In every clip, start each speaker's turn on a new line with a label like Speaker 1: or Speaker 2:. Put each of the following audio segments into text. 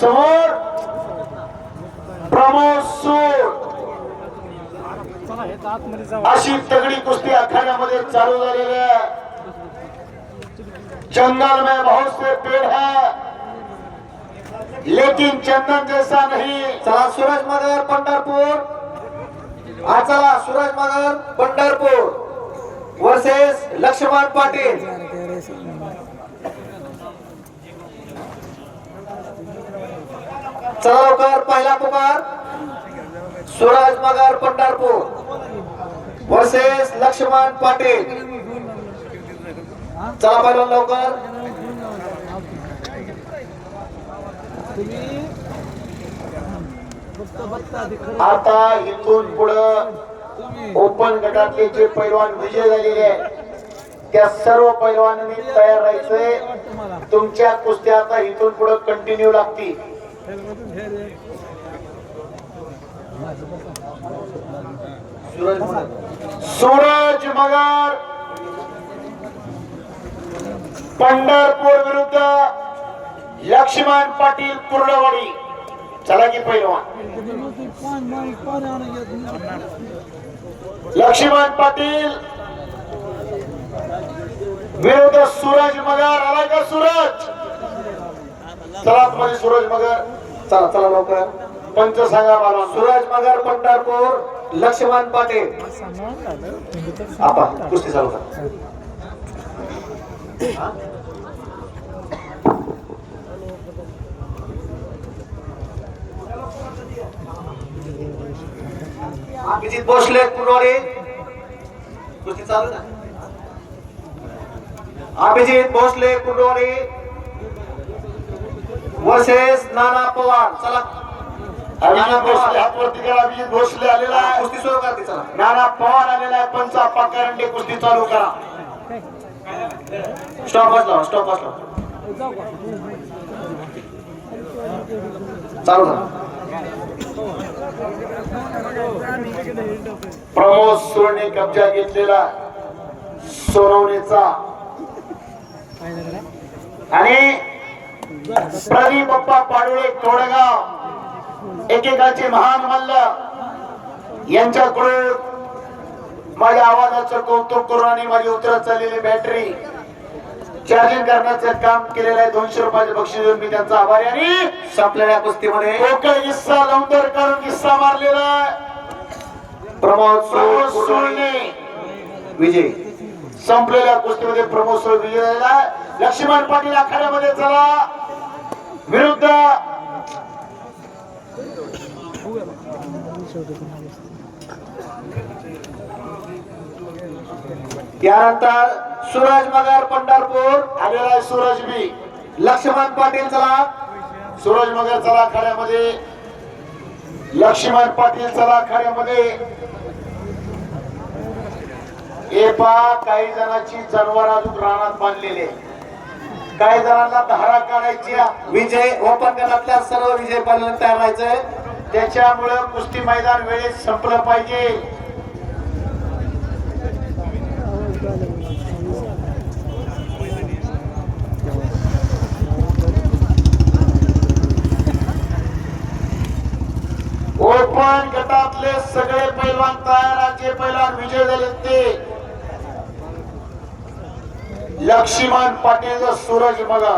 Speaker 1: समोर प्रमोद सूर अशी तगडी कुस्ती आखाड्यामध्ये चालू झालेली आहे. जंगल में बहुत से पेड़ है. लेकिन चंदन जैसा नहीं.
Speaker 2: चला सूरज मगर पंढरपूर. हा चला सूरज मगर पंढरपूर. वर्सेस लक्ष्मण पाटील. चला पहिला पुकार सुराज मगर पंढरपूर वर्सेस लक्ष्मण पाटील. चला पहिला लवकर.
Speaker 1: आता इथून पुढे ओपन गटातले जे पैलवान विजय झालेले आहेत त्या सर्व पैलवानांनी तयार राहायचंय. तुमच्या कुस्त्या आता इथून पुढे कंटिन्यू लागतील.
Speaker 2: सूरज मगर
Speaker 1: पंढरपूर विरुद्ध लक्ष्मण पाटील पूर्णवाडी चला की पहिलवान. लक्ष्मण पाटील विरुद्ध सूरज मगर आला का सूरज चला मध्ये सूरज मगर.
Speaker 2: चला चला लवकर.
Speaker 1: पंच सांगा मला
Speaker 2: सूरज मगर पंढरपूर लक्ष्मण पाटील. आपा कुस्ती चालू करा. अभिजित भोसले कुरवाडी कुस्ती चालू ना अभिजित भोसले वर्सेस नाना पवार चला.
Speaker 1: भोसले हातवरती करा अभिजित भोसले आलेला आहे.
Speaker 2: कुस्ती सुरू करते चला.
Speaker 1: नाना पवार आलेला आहे पंच अप्पा करंडे कुस्ती चालू करा.
Speaker 2: स्टॉप स्टॉप चालू झाला.
Speaker 1: प्रमोद सुरने कब्जा घेतलेला सोनवणेचा. आणि प्रदीप बाप्पा पाडुळे तोडगाव एकेकाचे महान मल्ल. यांच्याकडून माझ्या आवाजाचं कौतुक करून आणि माझी उतरत चाललेली बॅटरी चार्जिंग करण्याचं काम केलेलं आहे. दोनशे रुपयाचे बक्षीस देऊन मी त्यांचा आभारी आणि
Speaker 2: संपलेल्या कुस्तीमध्ये
Speaker 1: कोकळ किस्सा लवकर करून किस्सा मारलेला
Speaker 2: प्रमोद
Speaker 1: सुरने
Speaker 2: विजय.
Speaker 1: संपलेल्या कुस्तीमध्ये प्रमोद सोय विजय झाला लक्ष्मण पाटील आखाड्यामध्ये चला. विरुद्ध.
Speaker 2: त्यानंतर सूरज मगर पंढरपूर
Speaker 1: आलेला आहे सूरज बी.
Speaker 2: लक्ष्मण पाटील चला.
Speaker 1: सूरज मगर चला खाड्यामध्ये लक्ष्मण पाटील चला खाड्यामध्ये हे पा काही जणांची जनावर अजून रानात बांधलेले आहे. काही जणांना धारा काढायची
Speaker 2: विजय ओपन गटातल्या सर्व विजय पालन तयार राहायचंय.
Speaker 1: त्याच्यामुळं कुस्ती मैदान वेळेत संपलं पाहिजे. ओपन गटातले सगळे पैलवान तयार आहेत. जे पैलवान विजय झाले ते. लक्ष्मण पाटील सूरज बघा.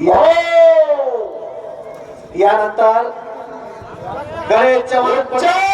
Speaker 1: हो!
Speaker 2: यानंतर गणेश चव्हाण